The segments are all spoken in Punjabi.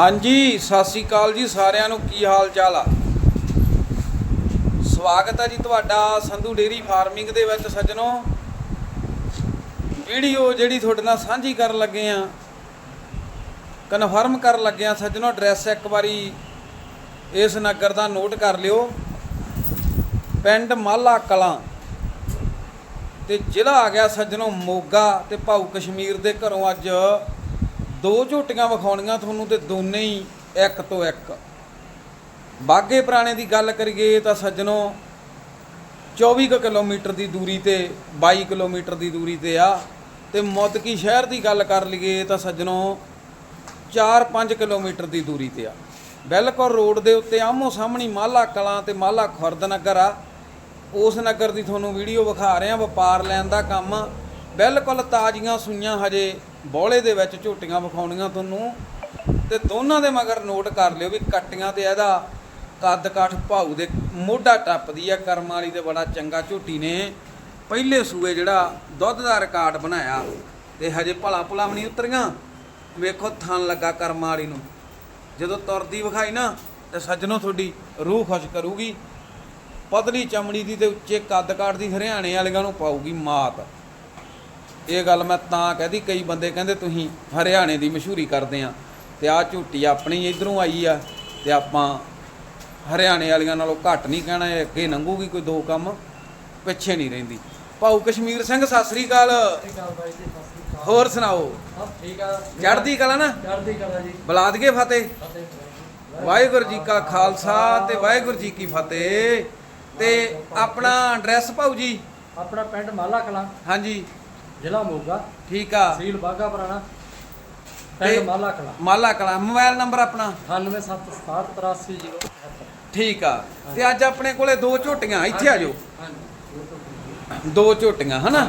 ਹਾਂਜੀ, ਸਤਿ ਸ੍ਰੀ ਅਕਾਲ ਜੀ ਸਾਰਿਆਂ ਨੂੰ। ਕੀ ਹਾਲ ਚਾਲ ਆ? ਸਵਾਗਤ ਹੈ ਜੀ ਤੁਹਾਡਾ ਸੰਧੂ ਡੇਰੀ ਫਾਰਮਿੰਗ ਦੇ ਵਿੱਚ ਸੱਜਣੋ। ਵੀਡੀਓ ਜਿਹੜੀ ਤੁਹਾਡੇ ਨਾਲ ਸਾਂਝੀ ਕਰਨ ਲੱਗੇ ਆ ਕਨਫਰਮ ਕਰਨ ਲੱਗੇ ਆ ਸੱਜਣੋ ਐਡਰੈਸ ਇੱਕ ਵਾਰੀ ਇਸ ਨਗਰ ਦਾ ਨੋਟ ਕਰ ਲਿਓ। ਪਿੰਡ ਮਾਲਾ ਕਲਾਂ ਤੇ ਜ਼ਿਲ੍ਹਾ ਆ ਗਿਆ ਸੱਜਣੋ ਮੋਗਾ ਤੇ ਭਾਊ ਕਸ਼ਮੀਰ ਦੇ ਘਰੋਂ ਅੱਜ ਦੋ ਝੋਟੀਆਂ ਵਿਖਾਉਣੀਆਂ ਤੁਹਾਨੂੰ ਤੇ ਦੋਨੇ ਹੀ ਇੱਕ ਤੋਂ ਇੱਕ। ਬਾਗੇ ਪੁਰਾਣੇ ਦੀ ਗੱਲ ਕਰੀਏ ਤਾਂ ਸੱਜਣੋ 24 ਕੁ ਕਿਲੋਮੀਟਰ ਦੀ ਦੂਰੀ ਤੇ 22 ਕਿਲੋਮੀਟਰ ਦੀ ਦੂਰੀ ਤੇ ਆ। ਤੇ ਮੌਤਕੀ ਸ਼ਹਿਰ ਦੀ ਗੱਲ ਕਰ ਲਈਏ ਤਾਂ ਸੱਜਣੋ 4-5 ਕਿਲੋਮੀਟਰ ਦੀ ਦੂਰੀ ਤੇ ਆ। ਬਿਲਕੁਲ ਰੋਡ ਦੇ ਉੱਤੇ ਆਮੋ ਸਾਹਮਣੀ ਮਾਲਾ ਕਲਾਂ ਤੇ ਮਾਲਾ ਖੁਰਦ ਨਗਰ ਆ। ਉਸ ਨਗਰ ਦੀ ਤੁਹਾਨੂੰ ਵੀਡੀਓ ਵਿਖਾ ਰਹੇ ਆ ਵਪਾਰ ਲੈਣ ਦਾ ਕੰਮ। ਬਿਲਕੁਲ ਤਾਜ਼ੀਆਂ ਸੂਈਆਂ ਹਜੇ ਬੋਲੇ ਦੇ ਵਿੱਚ ਝੋਟੀਆਂ ਵਿਖਾਉਣੀਆਂ ਤੁਹਾਨੂੰ। ਤੇ ਦੋਨਾਂ ਦੇ ਮਗਰ ਨੋਟ ਕਰ ਲਿਓ ਵੀ ਕੱਟੀਆਂ ਤੇ ਇਹਦਾ ਕੱਦ ਕਾਠ ਭਾਊ ਦੇ ਮੋਢਾ ਟੱਪਦੀ ਆ। ਕਰਮ ਵਾਲੀ ਤੇ ਬੜਾ ਚੰਗਾ ਝੋਟੀ ਨੇ। ਪਹਿਲੇ ਸੂਏ ਜਿਹੜਾ ਦੁੱਧ ਦਾ ਰਿਕਾਰਡ ਬਣਾਇਆ ਤੇ ਹਜੇ ਭਲਾ ਭੁਲਾ ਵੀ ਨਹੀਂ ਉਤਰੀਆਂ। ਵੇਖੋ ਥਣ ਲੱਗਾ ਕਰਮ ਵਾਲੀ ਨੂੰ। ਜਦੋਂ ਤੁਰਦੀ ਵਿਖਾਈ ਨਾ ਤੇ ਸੱਜਣੋ ਤੁਹਾਡੀ ਰੂਹ ਖੁਸ਼ ਕਰੂਗੀ। ਪਤਲੀ ਚਮੜੀ ਦੀ ਤੇ ਉੱਚੇ ਕੱਦ ਕਾਠ ਦੀ ਹਰਿਆਣੇ ਵਾਲਿਆਂ ਨੂੰ ਪਾਊਗੀ ਮਾਤ। ਇਹ ਗੱਲ ਮੈਂ ਤਾਂ ਕਹਦੀ ਕਈ ਬੰਦੇ ਕਹਿੰਦੇ ਤੁਸੀਂ ਹਰਿਆਣੇ ਦੀ ਮਸ਼ਹੂਰੀ ਕਰਦੇ ਆ ਤੇ ਆ ਝੂਟੀ ਆਪਣੀ ਇਧਰੋਂ ਆਈ ਆ ਤੇ ਆਪਾਂ ਹਰਿਆਣੇ ਵਾਲਿਆਂ ਨਾਲੋਂ ਘੱਟ ਨਹੀਂ ਕਹਿਣਾ ਇਹ ਅੱਗੇ ਲੰਘੂਗੀ ਕੋਈ ਦੋ ਕੰਮ ਪਿੱਛੇ ਨਹੀਂ ਰਹਿੰਦੀ। ਭਾਊ ਕਸ਼ਮੀਰ ਸਿੰਘ ਸਤਿ ਸ੍ਰੀ ਅਕਾਲ। ਹੋਰ ਸੁਣਾਓ? ਸਭ ਠੀਕ ਆ ਚੜ੍ਹਦੀ ਕਲਾ ਨਾ? ਚੜ੍ਹਦੀ ਕਲਾ ਜੀ ਬੁਲਾ ਦਈਏ ਫਤਿਹ। ਵਾਹਿਗੁਰੂ ਜੀ ਕਾ ਖਾਲਸਾ ਤੇ ਵਾਹਿਗੁਰੂ ਜੀ ਕੀ ਫਤਿਹ। ਤੇ ਆਪਣਾ ਐਡਰੈਸ ਭਾਊ ਜੀ? ਆਪਣਾ ਪਿੰਡ ਮਾਲਾ ਕਲਾਂ ਹਾਂਜੀ। ਜ਼ਿਲ੍ਹਾ ਮੋਗਾ। ਠੀਕ ਆ। ਤਹਿਸੀਲ ਬਾਗਾ ਪੁਰਾਣਾ। ਤੇ- ਮਾਲਾ ਕਲਾਂ ਮਾਲਾ ਕਲਾ ਮੋਬਾਈਲ ਨੰਬਰ ਆਪਣਾ? 97678330 ਠੀਕ ਆ। ਤੇ ਅੱਜ ਆਪਣੇ ਕੋਲੇ ਦੋ ਝੋਟੀਆਂ ਇੱਥੇ ਆ ਜਾਓ। ਦੋ ਝੋਟੀਆਂ ਹਨਾ।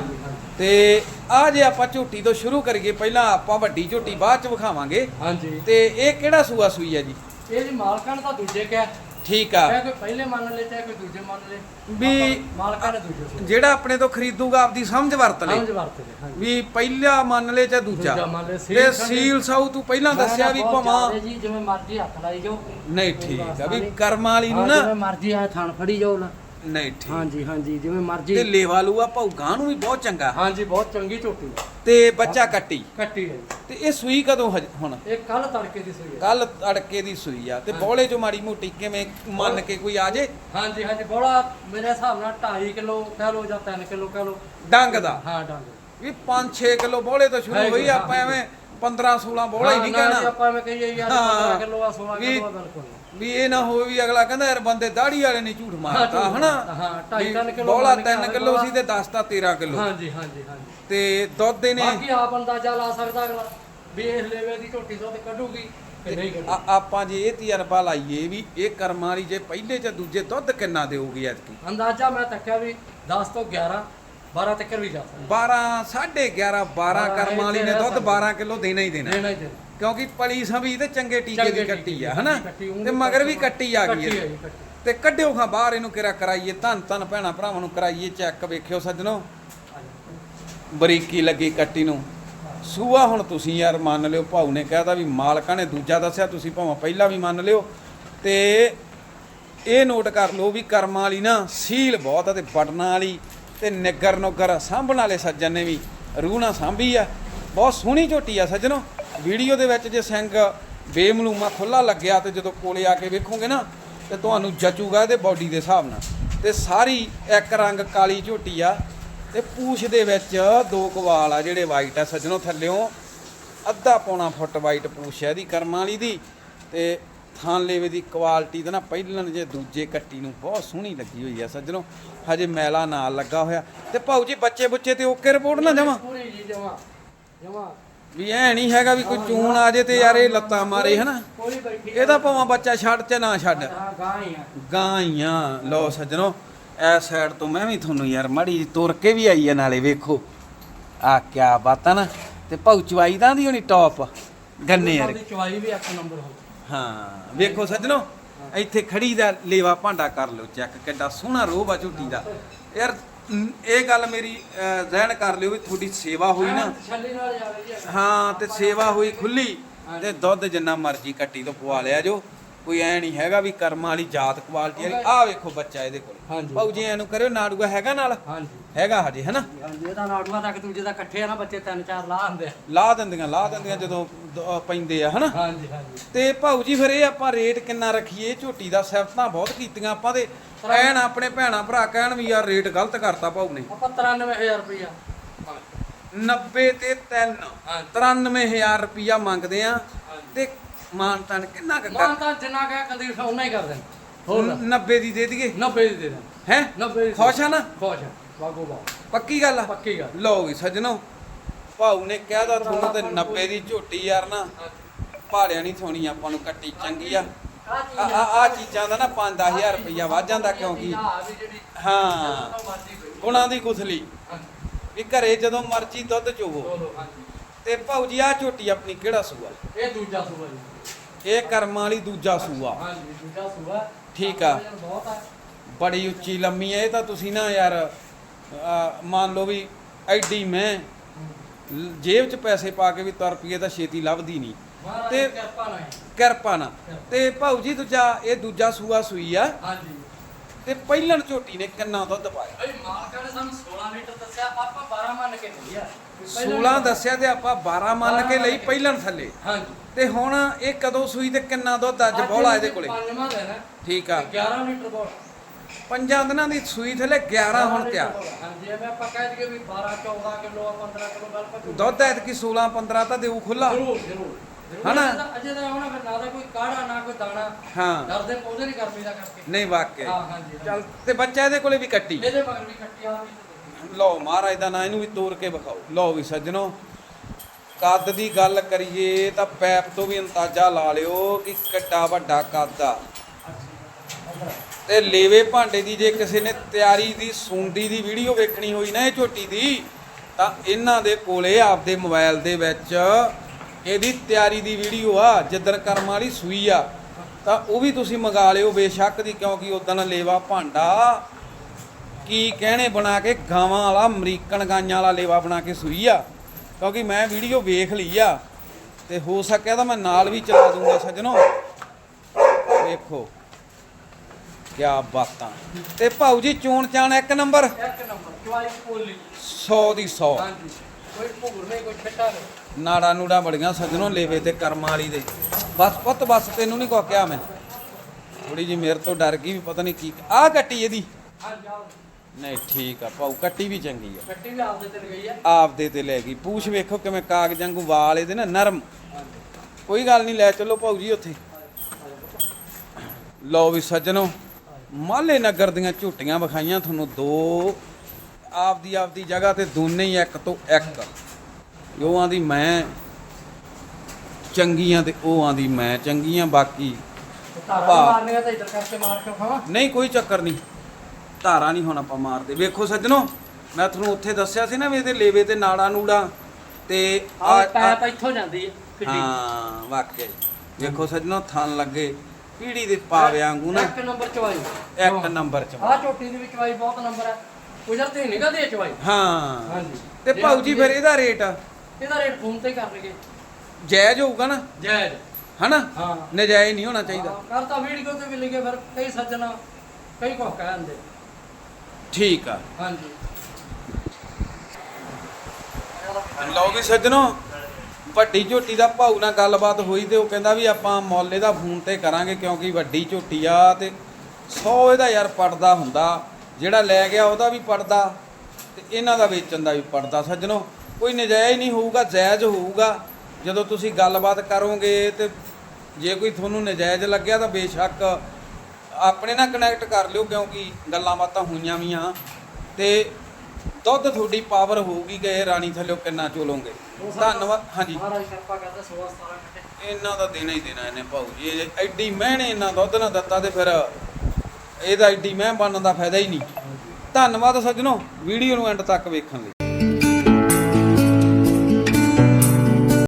ਤੇ ਆ ਜੇ ਆਪਾਂ ਝੋਟੀ ਤੋਂ ਸ਼ੁਰੂ ਕਰੀਏ ਪਹਿਲਾਂ ਆਪਾਂ ਵੱਡੀ ਝੋਟੀ ਬਾਅਦ ਚ ਵਿਖਾਵਾਂਗੇ। ਹਾਂਜੀ। ਤੇ ਇਹ ਕਿਹੜਾ ਸੂਆ ਸੂਈ ਆ ਜੀ? ਇਹ ਜੀ ਮਾਲਕਾਂ ਨੇ ਤਾਂ ਦੂਜੇ ਕਿਹਾ ਠੀਕ ਆ। ਚਾਹੇ ਕੋਈ ਪਹਿਲੇ ਮੰਨ ਲੇ ਚਾਹੇ ਕੋਈ ਦੂਜੇ ਮੰਨ ਲੇ ਵੀ- ਮਾਲਕਾਂ ਨੇ ਦੂਜੇ ਜਿਹੜਾ ਆਪਣੇ ਤੋਂ ਖਰੀਦੂਗਾ ਆਪਦੀ ਸਮਝ ਵਰਤ ਲੈ। ਸਮਝ ਵਰਤਦੇ ਹਾਂਜੀ। ਵੀ ਪਹਿਲਾ ਮੰਨ ਲੈ ਚਾਹੇ ਦੂਜਾ। ਦੂਜਾ ਮੰਨ ਲੈ, ਸੀਲ ਤੇ ਸੰਡੇ- ਸੀਲ ਸਾਊ ਤੂੰ ਪਹਿਲਾਂ ਦੱਸਿਆ ਵੀ ਬਹੁਤ ਭਾਵਾਂ। ਜੀ ਜਿਵੇਂ ਮਰਜ਼ੀ ਹੱਥ ਲਾਈ ਜਾਓ। ਨਹੀਂ ਠੀਕ ਆ ਵੀ ਕਰਮਾਂ ਵਾਲੀ ਨੂੰ ਹਾਂ, ਜਿਵੇਂ ਨਾ ਮਰਜ਼ੀ ਆ ਥਣ ਫੜੀ ਜਾਓ ਨਾ। ਨਹੀਂ ਠੀਕ। ਹਾਂਜੀ ਹਾਂਜੀ ਜਿਵੇਂ ਮਰਜ਼ੀ। ਤੇ ਲੇਵਾ ਲੂਆ ਭੌਗਾਂ ਨੂੰ ਵੀ ਬਹੁਤ ਚੰਗਾ। ਹਾਂਜੀ ਬਹੁਤ ਚੰਗੀ ਝੋਟੀ। ਤੇ ਬੱਚਾ ਕੱਟੀ। ਕੱਟੀ ਹੈ। ਜੀ। ਤੇ ਇਹ ਸੂਈ ਕਦੋਂ ਹਜ- ਹੁਣ? ਇਹ ਕੱਲ ਤੜਕੇ ਦੀ ਸੂਈ ਹੈ। ਕੱਲ ਅੜਕੇ ਦੀ ਸੂਈ ਆ। ਤੇ ਬੋਲੇ ਚੋਂ ਮਾੜੀ ਮੋਟੀ ਕਿਵੇਂ ਮੰਨ ਕੇ ਕੋਈ ਆ ਜੇ? ਹਾਂਜੀ ਹਾਂਜੀ ਬੋਲਾ ਮੇਰੇ ਹਿਸਾਬ ਨਾਲ 2.5 ਕਿਲੋ ਕਹਿ ਲਓ ਜਾਂ 3 ਕਿਲੋ ਕਹਿ ਲਓ। ਡੰਗ ਦਾ? ਹਾਂ ਡੰਗ। ਵੀ 5-6 ਕਿਲੋ ਬੋਲੇ ਤੋਂ ਸ਼ੁਰੂ ਹੋਈ। ਆਪਾਂ ਐਵੇਂ 15-16 ਬੋਲਾ ਹੀ ਨਹੀਂ ਹਾਂ, ਨਾ ਜੀ, ਕਹਿਣਾ ਆਪਾਂ ਐਵੇਂ ਕਹੀਏ ਯਾਰ ਹਾਂ। 15 ਕਿਲੋ ਆ 16 ਵੀ- ਕਿਲੋ ਆ ਬਿਲਕੁਲ ਨਹੀਂ। ਵੀ ਇਹ ਨਾ ਹੋਵੇ ਵੀ ਅਗਲਾ ਕਹਿੰਦਾ ਯਾਰ ਬੰਦੇ ਦਾੜੀ ਵਾਲੇ ਨੇ ਝੂਠ ਮਾਰਤਾ ਝੂਠ ਹਨਾ ਹਾਂ, ਢਾਈ ਤਿੰਨ ਕਿੱਲੋ ਬੋਲਾ ਮੰਨ ਕੇ 3 ਕਿਲੋ। ਸੀ ਤੇ 10 ਤਾਂ 13 ਕਿਲੋ ਹਾਂਜੀ ਹਾਂਜੀ ਹਾਂਜੀ ਤੇ ਦੁੱਧ ਇਹਨੇ ਬਾਕੀ ਆਪ ਅੰਦਾਜ਼ਾ ਲਾ ਸਕਦਾ ਅਗਲਾ ਵੀ ਇਸ ਲੈਵੇ ਦੀ ਝੋਟੀ ਦੁੱਧ ਕੱਢੂਗੀ ਕਿ ਨਹੀਂ ਕੱਢੂਗੀ ਆ- ਆਪਾਂ ਜੇ ਇਹ ਤਜਰਬਾ ਲਾਈਏ ਵੀ ਇਹ ਕਰਮਾਂ ਵਾਲੀ ਜੇ ਪਹਿਲੇ ਚ ਦੂਜੇ ਦੁੱਧ ਕਿੰਨਾ ਦੇਊਗੀ ਐਤਕੀ ਅੰਦਾਜ਼ਾ ਮੈਂ ਤੱਕਿਆ ਵੀ 10 ਤੋਂ 11 12 ਤੱਕ ਵੀ ਜਾ ਸਕਦਾ। 12 11.5 12 ਕਰਮਾਂ ਵਾਲੀ ਨੇ ਦੁੱਧ 12 ਕਿਲੋ ਦੇਣਾ ਹੀ ਦੇਣਾ। ਦੇਣਾ ਹੀ ਦੇਣਾ। ਕਿਉਂਕਿ ਪਲੀ ਸੰਭੀ ਤੇ ਚੰਗੇ ਟੀਕੇ ਦੀ ਕੱਟੀ ਆ ਹਨਾ? ਤੇ ਮਗਰ ਵੀ ਕੱਟੀ ਆ ਗਈ ਹੈ ਤੇ ਕੱਢਿਓ ਖਾਂ ਬਾਹਰ ਇਹਨੂੰ ਕਿਰਾ ਕਰਾਈਏ ਧੰਨ ਧੰਨ ਭੈਣਾ ਭਰਾਵਾਂ ਨੂੰ ਕਰਾਈਏ ਚੈੱਕ ਵੇਖਿਓ ਸੱਜਣੋ। ਬਰੀਕੀ ਲੱਗੀ ਕੱਟੀ ਨੂੰ। ਸੂਆ ਹੁਣ ਤੁਸੀਂ ਯਾਰ ਮੰਨ ਲਿਓ ਭਾਊ ਨੇ ਕਹਿਤਾ ਵੀ ਮਾਲਕਾਂ ਨੇ ਦੂਜਾ ਦੱਸਿਆ ਤੁਸੀਂ ਭਾਵੇਂ ਪਹਿਲਾਂ ਵੀ ਮੰਨ ਲਿਓ। ਤੇ ਇਹ ਨੋਟ ਕਰ ਲਓ ਵੀ ਕਰਮਾਂ ਵਾਲੀ ਨਾ ਸੀਲ ਬਹੁਤ ਆ ਤੇ ਬਟਨਾਂ ਵਾਲੀ। ਤੇ ਨਿੱਗਰ ਨੁੱਗਰ ਸਾਂਭਣ ਵਾਲੇ ਸੱਜਣ ਨੇ ਵੀ ਰੂਹ ਨਾਲ ਸਾਂਭੀ ਆ। ਬਹੁਤ ਸੋਹਣੀ ਝੋਟੀ ਆ ਸੱਜਣੋ। ਵੀਡੀਓ ਦੇ ਵਿੱਚ ਜੇ ਸਿੰਘ ਬੇਮਲੂਮਾ ਖੁੱਲਾ ਲੱਗਿਆ ਤੇ ਜਦੋਂ ਕੋਲੇ ਆ ਕੇ ਵੇਖੋਗੇ ਨਾ, ਤੇ ਤੁਹਾਨੂੰ ਜਚੂਗਾ ਇਹਦੇ ਬਾਡੀ ਦੇ ਹਿਸਾਬ ਨਾਲ। ਤੇ ਸਾਰੀ ਇੱਕ ਰੰਗ ਕਾਲੀ ਝੋਟੀ ਆ ਤੇ ਪੂਛ ਦੇ ਵਿੱਚ ਦੋ ਕਵਾਲ ਆ ਜਿਹੜੇ ਵਾਈਟ ਆ ਸੱਜਣੋ ਥੱਲਿਓਂ। ਅੱਧਾ ਪੌਣਾ ਫੁੱਟ ਵਾਈਟ ਪੂਛ ਹੈ ਇਹਦੀ, ਕਰਮਾਂ ਵਾਲੀ ਦੀ। ਤੇ ਥਾਨ ਲੇਵੇ ਦੀ ਕੁਆਲਿਟੀ ਦਾ ਨਾ ਪਹਿਲਣ ਜੇ ਦੂਜੇ ਕੱਟੀ ਨੂੰ ਬਹੁਤ ਸੋਹਣੀ ਲੱਗੀ ਹੋਈ ਆ ਸੱਜਣੋ ਹਜੇ ਮੈਲਾ ਨਾਲ ਲੱਗਾ ਹੋਇਆ। ਤੇ ਭਾਊ ਜੀ ਬੱਚੇ ਬੁੱਚੇ ਤੇ ਓਕੇ ਰਿਪੋਰਟ ਨਾ ਜਮਾ ਪੂਰੀ ਜੀ ਜਮਾ ਜਮਾ ਵੀ ਐ ਨਹੀਂ ਹੈਗਾ ਵੀ ਕੋਈ ਚੂਣ ਆ ਜੇ ਤੇ ਯਾਰ ਇਹ ਲੱਤਾਂ ਮਾਰੇ ਹਨਾ? ਇਹਦਾ ਭਾਵੇਂ ਬੱਚਾ ਛੱਡ ਤੇ ਨਾ ਛੱਡ। ਗਾਈਆਂ ਲਓ ਸੱਜਣੋ ਐ ਸਾਈਡ ਤੋਂ ਮੈਂ ਵੀ ਤੁਹਾਨੂੰ ਯਾਰ ਮੜੀ ਤੁਰ ਕੇ ਵੀ ਆਈ ਆ ਨਾਲੇ ਵੇਖੋ। ਆ ਕਿਆ ਬਾਤਾਂ ਨਾ। ਤੇ ਭਾਊ ਚਵਾਈ ਦਾ ਦੀ ਹੋਣੀ ਟੌਪ ਗੰਨੇ ਯਾਰ ਚਵਾਈ ਵੀ ਇੱਕ ਨੰਬਰ ਹੋ ਹਾਂ ਵੇਖੋ ਸੱਜਣੋ ਇੱਥੇ ਖੜੀ ਦਾ ਲੇਵਾ ਭਾਂਡਾ ਕਰ ਲਓ ਚੈੱਕ ਕਿੱਡਾ ਸੋਹਣਾ ਰੋਹ ਆ ਝੂਟੀ ਦਾ। ਯਾਰ ਇਹ ਗੱਲ ਮੇਰੀ ਅਹ, ਜ਼ਹਿਨ ਕਰ ਲਿਓ ਵੀ ਤੁਹਾਡੀ ਸੇਵਾ ਹੋਈ ਨਾ। ਹਾਂ ਤੇ ਸੇਵਾ ਹੋਈ ਖੁੱਲੀ ਤੇ ਦੁੱਧ ਜਿੰਨਾ ਮਰਜ਼ੀ ਕੱਟੀ ਤੋਂ ਪਵਾ ਲਿਆ ਜੋ। ਕੋਈ ਐ ਨਹੀਂ ਹੈਗਾ ਵੀ ਕਰਮਾਂ ਵਾਲੀ ਜਾਤ ਕੁਆਲਿਟੀ ਵਾਲੀ। ਆਹ ਵੇਖੋ ਬੱਚਾ ਇਹਦੇ ਕੋਲ। ਹਾਂਜੀ। ਜੀ ਇਹਨੂੰ ਕਰਿਓ ਨਾੜੂਆ ਹੈਗਾ ਨਾਲ? ਹਾਂਜੀ। ਹੈਗਾ ਹਜੇ ਹਨਾ? ਹਾਂਜੀ ਇਹਦਾ ਨਾਟੂਆ ਤੱਕ ਦੂਜੇ ਦਾ ਇਕੱਠੇ ਆ ਨਾ ਬੱਚੇ ਤਿੰਨ ਚਾਰ ਲਾ ਹੁੰਦੇ ਆ। ਲਾ ਦਿੰਦੀਆਂ ਲਾ ਦਿੰਦੀਆਂ ਜਦੋਂ ਦ- ਅਹ ਪੈਂਦੇ ਆ ਹਨਾ? ਹਾਂਜੀ ਹਾਂਜੀ। ਤੇ ਭਾਊ ਜੀ ਫਿਰ ਇਹ ਆਪਾਂ ਰੇਟ ਕਿੰਨਾ ਰੱਖੀਏ? ਝੋਟੀ ਦਾ ਸਿਫਤਾਂ ਬਹੁਤ ਕੀਤੀਆਂ ਆਪਾਂ ਤੇ ਐਨ ਆਪਣੇ ਭੈਣਾ ਭਰਾ ਕਹਿਣ ਵੀ ਯਾਰ ਰੇਟ ਗਲਤ ਕਰਤਾ ਭਾਊ ਨੇ। ਆਪਾਂ 93000 ਰੁਪਇਆ। 90 ਤੇ 3 ਹਾਂਜੀ। 93000 ਰੁਪਿਆ ਮੰਗਦੇ ਆ। ਤੇ ਮਾਨਤਨ ਕਿੰਨਾ ਕੁ ਮਾਂ ਕਰ ਤਾਂ ਜਿੰਨਾ ਕਹਿ ਕਦੀ ਉਹਨਾਂ ਹੀ ਕਰ ਦੇਣ। ਹੋਰ ਦੱਸ। 90 ਦੀ ਦੇ ਦਈਏ? 90 ਦੀ ਦੇ ਦੇਣ। ਹੈ? 90 ਦੀ ਖੁਸ਼ ਆ ਨਾ? ਖੁਸ਼ ਆ। ਬਾਗੋ ਬਾ ਪੱਕੀ ਗੱਲ ਆ? ਪੱਕੀ ਗੱਲ। ਲਓ ਵੀ ਸੱਜਣੋ। ਭਾਊ ਨੇ ਕਹਿਦਾ ਤੁਹਾਨੂੰ ਤੇ 90 ਦੀ ਝੋਟੀ ਯਾਰ ਨਾ। ਭਾਲਿਆ ਨਹੀਂ ਥੋਣੀ ਆਪਾਂ ਨੂੰ ਕੱਟੀ ਚੰਗੀ ਆ। ਆ ਚੀਜ਼ਾਂ ਦਾ ਨਾ 5-10000 ਰੁਪਇਆ ਵੱਧ ਜਾਂਦਾ ਕਿਉਂਕਿ। ਹਾਂ। ਗੁਣਾਂ ਦੀ ਗੁਥਲੀ ਵੀ ਘਰੇ ਜਦੋਂ ਮਰਜ਼ੀ ਦੁੱਧ ਚੋਵੋ। ਤੇ ਭਾਊ ਜੀ ਆ ਝੋਟੀ ਆਪਣੀ ਕਿਹੜਾ ਸੂਆ? ਇਹ ਦੂਜਾ ਸੂਆ ਜੀ। ਇਹ ਕਰਮਾਂ ਵਾਲੀ ਦੂਜਾ ਸੂਆ। ਹਾਂਜੀ ਦੂਜਾ ਸੂਆ। ਠੀਕ ਆ। ਬਹੁਤ ਆ। ਬੜੀ ਉੱਚੀ ਲੰਮੀ ਹੈ ਇਹ ਤਾਂ ਤੁਸੀਂ ਨਾ ਯਾਰ ਮੰਨ ਲਓ ਵੀ ਐਡੀ ਮੈਂ ਜੇਬ 'ਚ ਪੈਸੇ ਪਾ ਕੇ ਵੀ ਤੁਰ ਪਈਏ ਤਾਂ ਛੇਤੀ ਲੱਭਦੀ ਨਹੀਂ। ਤੇ- ਕਿਰਪਾ ਨਾਲ। ਕਿਰਪਾ ਨਾ ਤੇ ਭਾਊ ਜੀ ਦੂਜਾ ਇਹ ਦੂਜਾ ਸੂਆ ਸੂਈ ਆ। ਹਾਂਜੀ। ਤੇ ਪਹਿਲਣ ਝੋਟੀ ਨੇ ਕਿੰਨਾ ਦੁੱਧ ਪਾਇਆ ਭਾਈ ਮਾਲਕਾਂ ਨੇ ਸਾਨੂੰ 16 ਲੀਟਰ ਦੱਸਿਆ ਆਪਾਂ 12 ਮੰਨ ਕੇ ਲਈ ਆ 16 ਦੱਸਿਆ ਤੇ ਆਪਾਂ 12 ਮੰਨ ਕੇ ਲਈ ਪਹਿਲਣ ਥੱਲੇ। ਹਾਂਜੀ। ਤੇ ਹੁਣ ਇਹ ਕਦੋਂ ਸੂਈ ਤੇ ਕਿੰਨਾ ਦੁੱਧ ਅੱਜ ਬੋਲਾ ਇਹਦੇ ਕੋਲੇ? ਪੰਜਵਾਂ ਦਿਨ ਹੈ। ਠੀਕ ਆ। 11 ਲੀਟਰ ਬੋਲ। ਪੰਜਾਂ ਦਿਨਾਂ ਦੀ ਸੂਈ ਥੱਲੇ 11 ਹੁਣ ਤਿਆਰ। ਹਾਂਜੀ ਐਵੇਂ ਆਪਾਂ ਕਹਿ ਦਈਏ ਵੀ 12 14 ਕਿਲੋ 15 ਕਿਲੋ ਬਿਲਕੁਲ ਦੁੱਧ ਐਤਕੀ 16 15 ਤਾਂ ਦੇਊ ਖੁੱਲਾ ਜ਼ਰੂਰ ਜ਼ਰੂਰ। ਹਨਾ? ਅਜੇ ਤਾਂ- ਆਉਣਾ ਫਿਰ ਨਾ ਤਾਂ ਕੋਈ ਕਾੜਾ ਨਾ ਕੋਈ ਦਾਣਾ। ਹਾਂ। ਡਰਦੇ ਪੌਦੇ ਨਹੀਂ ਗਰਮੀ ਦਾ ਕਰਕੇ। ਨਹੀਂ ਵਾਕਿਆ ਹਾਂ ਹਾਂਜੀ ਹਾਂਜੀ। ਚੱਲ ਤੇ ਬੱਚਾ ਇਹਦੇ ਕੋਲੇ ਵੀ ਕੱਟੀ। ਇਹਦੇ ਮਗਰ ਵੀ ਕੱਟੀ ਆ ਵੀ ਲਓ ਮਹਾਰਾਜ ਦਾ ਨਾਂ ਇਹਨੂੰ ਵੀ ਤੋੜ ਕੇ ਵਿਖਾਓ। ਲਓ ਵੀ ਸੱਜਣੋ ਕੱਦ ਦੀ ਗੱਲ ਕਰੀਏ ਤਾਂ ਪੈਪ ਤੋਂ ਵੀ ਅੰਦਾਜ਼ਾ ਲਾ ਲਿਓ ਕਿ ਕਿੱਡਾ ਵੱਡਾ ਕੱਦ ਆ। ਤੇ ਲੇਵੇ ਭਾਂਡੇ ਦੀ ਜੇ ਕਿਸੇ ਨੇ ਤਿਆਰੀ ਦੀ ਸੁੰਡੀ ਦੀ ਵੀਡੀਓ ਵੇਖਣੀ ਹੋਈ ਨਾ ਇਹ ਝੋਟੀ ਦੀ ਤਾਂ ਇਹਨਾਂ ਦੇ ਕੋਲੇ ਆਪਦੇ ਮੋਬਾਈਲ ਦੇ ਵਿੱਚ ਇਹਦੀ ਤਿਆਰੀ ਦੀ ਵੀਡੀਓ ਆ ਜਿੱਦਣ ਕਰਮ ਵਾਲੀ ਸੂਈ ਆ ਤਾਂ ਉਹ ਵੀ ਤੁਸੀਂ ਮੰਗਾ ਲਿਓ ਬੇਸ਼ੱਕ ਦੀ ਕਿਉਂਕਿ ਉਦੋਂ ਲੇਵਾ ਭਾਂਡਾ ਕੀ ਕਹਿਣੇ ਬਣਾ ਕੇ ਗਾਵਾਂ ਵਾਲਾ ਅਮਰੀਕਨ ਗਾਈਆਂ ਵਾਲਾ ਲੇਵਾ ਬਣਾ ਕੇ ਸੂਈ ਆ। ਕਿਉਂਕਿ ਮੈਂ ਵੀਡੀਓ ਵੇਖ ਲਈ ਆ ਤੇ ਹੋ ਸਕਿਆ ਤਾਂ ਮੈਂ ਨਾਲ ਵੀ ਚਲਾ ਦੂੰਗਾ ਸੱਜਣੋ। ਵੇਖੋ ਕੀ ਬਾਤਾਂ। ਤੇ ਭਾਊ ਜੀ ਚੋਣ ਚਾਣ ਇੱਕ ਨੰਬਰ? ਇੱਕ ਨੰਬਰ ਚੁਆਈ ਪੋਲੀ। 100 ਦੀ 100 ਹਾਂਜੀ। ਕੋਈ ਭੂਰ ਨਹੀਂ ਕੋਈ ਛੱਟਾ ਨਹੀਂ ਨਾੜਾ ਨੂੜਾ ਬੜੀਆਂ ਸੱਜਣੋ ਲੇਵੇ ਤੇ ਕਰਮਾਂ ਵਾਲੀ ਦੇ। ਬਸ ਪੁੱਤ ਬਸ ਤੈਨੂੰ ਨਹੀਂ ਕੋ ਕਿਹਾ ਮੈਂ। ਥੋੜੀ ਜੀ ਮੇਰੇ ਤੋਂ ਡਰ ਗਈ ਵੀ ਪਤਾ ਨਹੀਂ ਕੀ ਆਹ ਕੱਟੀ ਇਹਦੀ। ਨਹੀਂ ਠੀਕ ਆ ਭਾਊ ਕੱਟੀ ਵੀ ਚੰਗੀ ਆ। ਕੱਟੀ ਵੀ ਆਪਦੇ ਤੇ ਗਈ ਆ। ਆਪਦੇ ਤੇ ਲੈ ਗਈ। ਪੂਛ ਵੇਖੋ ਕਿਵੇਂ ਕਾਗਜ਼ਾਂ ਵਾਂਗੂ ਵਾਲ ਇਹਦੇ ਨਾ ਨਰਮ। ਕੋਈ ਗੱਲ ਨਹੀਂ ਲੈ ਚੱਲੋ ਭਾਊ ਜੀ ਉੱਥੇ। ਲਓ ਵੀ ਸੱਜਣੋ ਮਾਲੇ ਨਗਰ ਦੀਆਂ ਝੂਟੀਆਂ ਵਿਖਾਈਆਂ ਤੁਹਾਨੂੰ ਦੋ ਆਪਦੀ ਆਪਦੀ ਜਗ੍ਹਾ ਤੇ ਦੋਨੇ ਹੀ ਇੱਕ ਤੋਂ ਇੱਕ। ਉਹ ਆਂਦੀ ਮੈਂ ਚੰਗੀਆਂ ਤੇ ਉਹ ਆਂਦੀ ਮੈਂ ਚੰਗੀਆਂ ਬਾਕੀ ਧਾਰਾ ਭਾ। ਮਾਰਨੇ ਆ ਤਾਂ ਇਧਰ ਕਰਕੇ ਮਾਰ ਕੇ ਖਾਵਾ ਨਹੀਂ ਕੋਈ ਚੱਕਰ ਨਹੀਂ। ਧਾਰਾ ਨਹੀਂ ਹੁਣ ਆਪਾਂ ਮਾਰਦੇ। ਵੇਖੋ ਸੱਜਣੋ ਮੈਂ ਤੁਹਾਨੂੰ ਉੱਥੇ ਦੱਸਿਆ ਸੀ ਨਾ ਵੀ ਇਹਦੇ ਲੇਵੇ ਤੇ ਨਾੜਾ ਨੂੜਾ ਤੇ ਆ ਪੈਪ ਇੱਥੋਂ ਜਾਂਦੀ ਹੈ ਵਾਕਿਆ। ਵੇਖੋ ਸੱਜਣੋ ਥਣ ਲੱਗੇ। ਪੀੜੀ ਦੇ ਪਾਵਿਆਂ ਵਾਂਗੂ ਨਾ। ਇੱਕ ਨੰਬਰ ਚਵਾਈ। ਇੱਕ ਨੰਬਰ ਚ ਆ ਝੋਟੀ ਦੀ ਵੀ ਚਵਾਈ ਬਹੁਤ ਨੰਬਰ ਹੈ ਉਜਰਤੇ ਨਿਕਲਦੀ ਹੈ ਚਵਾਈ ਹਾਂ। ਹਾਂਜੀ। ਤੇ ਭਾਊ ਜੀ ਫਿਰ ਇਹਦਾ ਰੇਟ? ਇਹਦਾ ਰੇਟ ਫੋਨ ਤੇ ਹੀ ਕਰ ਲਈਏ ਜਾਇਜ਼ ਹੋਊਗਾ ਨਾ? ਜਾਇਜ਼। ਹਨਾ? ਹਾਂ। ਨਜਾਇਜ਼ ਨਹੀਂ ਹੋਣਾ ਚਾਹੀਦਾ। ਹਾਂ, ਕਰ ਤਾਂ ਵੀਡੀਓ ਤੇ ਵੀ ਲਿਖੇ ਫਿਰ ਕਈ ਸੱਜਣ ਕਈ ਕੁਝ ਕਹਿੰਦੇ ਠੀਕ ਆ। ਹਾਂਜੀ। ਲਓ ਵੀ ਸੱਜਣੋ ਵੱਡੀ ਝੋਟੀ ਦਾ ਭਾਊ ਨਾਲ ਗੱਲਬਾਤ ਹੋਈ ਤੇ ਉਹ ਕਹਿੰਦਾ ਵੀ ਆਪਾਂ ਮੁੱਲ ਇਹਦਾ ਫੋਨ ਤੇ ਕਰਾਂਗੇ ਕਿਉਂਕਿ ਵੱਡੀ ਝੋਟੀ ਆ ਤੇ 100 ਇਹਦਾ ਯਾਰ ਪੜਦਾ ਹੁੰਦਾ। ਜਿਹੜਾ ਲੈ ਗਿਆ ਉਹਦਾ ਵੀ ਪੜਦਾ ਤੇ ਇਹਨਾਂ ਦਾ ਵੇਚਣ ਦਾ ਵੀ ਪੜਦਾ ਸੱਜਣੋ। ਕੋਈ ਨਜਾਇਜ਼ ਨਹੀਂ ਹੋਊਗਾ ਜਾਇਜ਼ ਹੋਊਗਾ। ਜਦੋਂ ਤੁਸੀਂ ਗੱਲਬਾਤ ਕਰੋਗੇ ਤੇ ਜੇ ਕੋਈ ਤੁਹਾਨੂੰ ਨਜਾਇਜ਼ ਲੱਗਿਆ ਤਾਂ ਬੇਸ਼ੱਕ ਆਪਣੇ ਨਾਲ ਕਨੈਕਟ ਕਰ ਲਿਓ ਕਿਉਂਕਿ ਗੱਲਾਂ ਬਾਤਾਂ ਹੋਈਆਂ ਵੀ ਆ। ਤੇ ਦੁੱਧ ਤੁਹਾਡੀ ਪਾਵਰ ਹੋਊਗੀ ਕਿ ਇਹ ਰਾਣੀ ਥੱਲੇ ਕਿੰਨਾ ਚੋਲੋਗੇ ਧੰਨਵਾਦ ਹਾਂਜੀ। ਮਹਾਰਾਜ ਕਿਰਪਾ ਕਰਦਾ 16 17 ਘੰਟੇ ਇਹਨਾਂ ਦਾ ਦੇਣਾ ਹੀ ਦੇਣਾ ਇਹਨੇ ਭਾਊ ਜੀ ਐਡੀ ਮਹਿਣੇ ਇਹਨਾਂ ਦੁੱਧ ਨਾ ਦਿੱਤਾ ਤੇ ਫਿਰ ਇਹਦਾ ਐਡੀ ਮਹਿ ਬਣਨ ਦਾ ਫਾਇਦਾ ਹੀ ਨਹੀਂ। ਧੰਨਵਾਦ ਸੱਜਣੋ, ਵੀਡੀਓ ਨੂੰ ਐਂਡ ਤੱਕ ਵੇਖਣ ਲਈ।